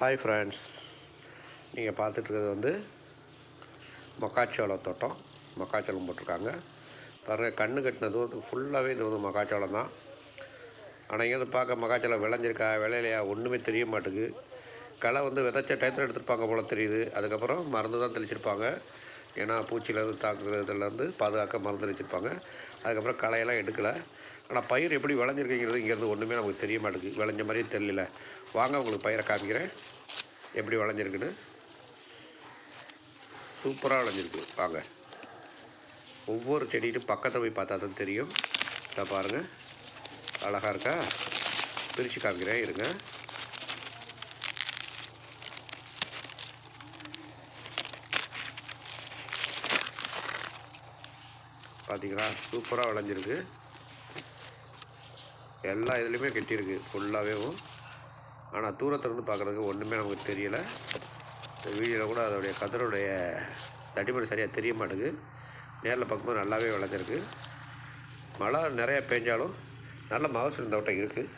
Hi friends நீங்கள் பார்த்துட்ருக்கிறது வந்து மக்காச்சோளம் தோட்டம். மக்காச்சோளம் போட்டிருக்காங்க. பாருங்கள் கண்ணு கட்டினது வந்து ஃபுல்லாகவே இது வந்து மக்காச்சோளம் தான். ஆனால் இங்கே வந்து பார்க்க மக்காச்சோளம் விளைஞ்சிருக்கா விளையலையா? ஒன்றுமே தெரிய மாட்டுக்கு களை வந்து விதைச்ச டயத்தில் எடுத்துருப்பாங்க போல் தெரியுது. அதுக்கப்புறம் மருந்து தான் தெளிச்சிருப்பாங்க. ஏன்னா பூச்சியிலேருந்து தாக்குறதுலேருந்து பாதுகாக்க மருந்து தெளிச்சிருப்பாங்க. அதுக்கப்புறம் களையெல்லாம் எடுக்கலை. ஆனால் பயிர் எப்படி விளைஞ்சிருக்குங்கிறது இங்கேருந்து ஒன்றுமே நமக்கு தெரிய மாட்டேங்குது. விளைஞ்ச மாதிரியே தெரியல. வாங்க உங்களுக்கு பயிரை காமிக்கிறேன். எப்படி விளைஞ்சிருக்குன்னு? சூப்பராக விளைஞ்சிருக்கு. வாங்க. ஒவ்வொரு செடியிட்டும் பக்கத்தில் போய் பார்த்தா தான் தெரியும். இதை பாருங்கள் அழகாக இருக்கா? பிரித்து காமிக்கிறேன். இருங்க. பார்த்தீங்களா சூப்பராக விளைஞ்சிருக்கு. எல்லா இதுலேயுமே கெட்டியிருக்கு ஃபுல்லாகவேவும் ஆனால் தூரத்துலேருந்து பார்க்குறதுக்கு ஒன்றுமே நமக்கு தெரியலை. இந்த வீடியோவில் கூட அதோடைய கதருடைய தடிமன் சரியாக தெரிய மாட்டேங்குது. நேரில் பார்க்கும்போது நல்லாவே விளைஞ்சிருக்கு மழை நிறையா பெஞ்சாலும் நல்ல மகசூல் இந்த வட்டம் இருக்குது